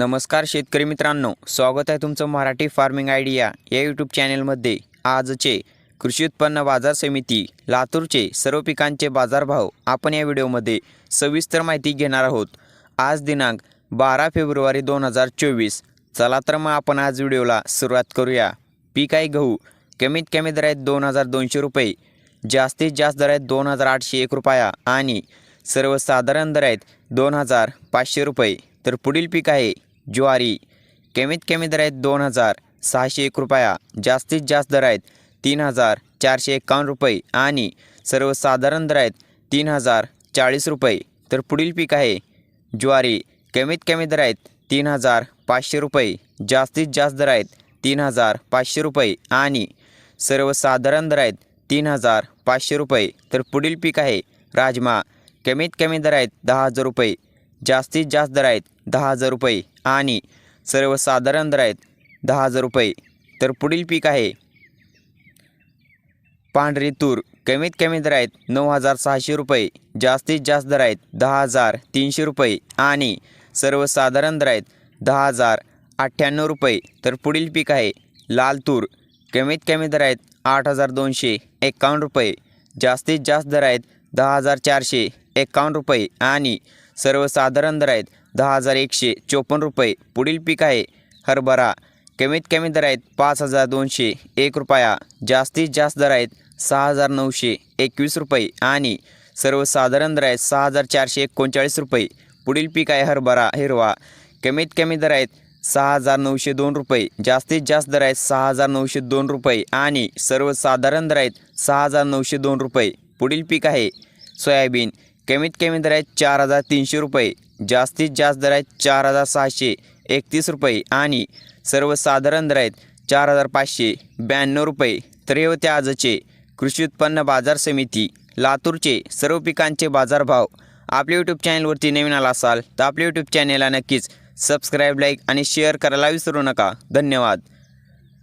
नमस्कार शेतकरी मित्रांनो स्वागत आहे तुमचं मराठी फार्मिंग आयडिया या यूट्यूब चॅनलमध्ये आजचे कृषी उत्पन्न बाजार समिती लातूरचे सर्व पिकांचे बाजारभाव आपण या व्हिडिओमध्ये सविस्तर माहिती घेणार आहोत. आज दिनांक बारा फेब्रुवारी दोन हजार चोवीस. चला तर मग आपण आज व्हिडिओला सुरुवात करूया. पीक आहे गहू कमीत कमी दर आहेत दोन हजार दोनशे रुपये. जास्तीत जास्त दर आहेत दोन हजार आठशे एक रुपया आणि सर्वसाधारण दर आहेत दोन हजार पाचशे रुपये. तर पुढील पीक आहे ज्वारी कमीत कमी दर आहेत दोन हजार सहाशे एक रुपया जास्तीत जास्त दर आहेत तीन हजार चारशे एकावन्न रुपये आणि सर्वसाधारण दर आहेत तीन हजार चाळीस रुपये. तर पुढील पीक आहे ज्वारी कमीत कमी दर आहेत तीन हजार पाचशे रुपये जास्तीत जास्त दर आहेत तीन हजार पाचशे रुपये आणि सर्वसाधारण दर आहेत तीन हजार पाचशे रुपये. तर पुढील पीक आहे राजमा कमीत कमी दर आहेत दहा हजार रुपये जास्तीत जास्त दर आहेत दहा हजार रुपये. आणि सर्वसाधारण दर आहेत दहा हजार रुपये. तर पुढील पीक आहे. पांढरी तूर कमीत कमी दर आहेत नऊ हजार सहाशे रुपये. जास्तीत जास्त दर आहेत दहा हजार तीनशे रुपये. आणि सर्वसाधारण दर आहेत दहा हजार अठ्ठ्याण्णव रुपये. तर पुढील पीक आहे लाल तूर कमीत कमी दर आहेत आठ हजार दोनशे एकावन्न रुपये. जास्तीत जास्त दर आहेत दहा हजार चारशे एकावन्न रुपये. आणि सर्वसाधारण दर आहेत दहा हजार एकशे चोपन्न रुपये. पुढील पीक आहे हरभरा. कमीत कमी दर आहेत पाच हजार दोनशे एक रुपया. जास्तीत जास्त दर आहेत सहा हजार नऊशे एकवीस रुपये. आणि सर्वसाधारण दर आहेत सहा हजार चारशे एकोणचाळीस रुपये. पुढील पीक आहे हरभरा हिरवा. कमीत कमी दर आहेत सहा हजार नऊशे दोन रुपये. जास्तीत जास्त दर आहेत सहा हजार नऊशे दोन रुपये. आणि सर्वसाधारण दर आहेत सहा हजार नऊशे दोन रुपये. पुढील पीक आहे सोयाबीन. कमीत कमी दर आहेत चार हजार तीनशे रुपये जास्तीत जास्त दर आहेत चार हजार सहाशे एकतीस रुपये आणि सर्वसाधारण दर आहेत चार हजार पाचशे ब्याण्णव रुपये. तर हे होते आजचे कृषी उत्पन्न बाजार समिती लातूरचे सर्व पिकांचे बाजारभाव. आपल्या यूट्यूब चॅनलवरती नवीन आला असाल तर आपल्या यूट्यूब चॅनलला नक्कीच सबस्क्राईब लाईक आणि शेअर करायला विसरू नका. धन्यवाद.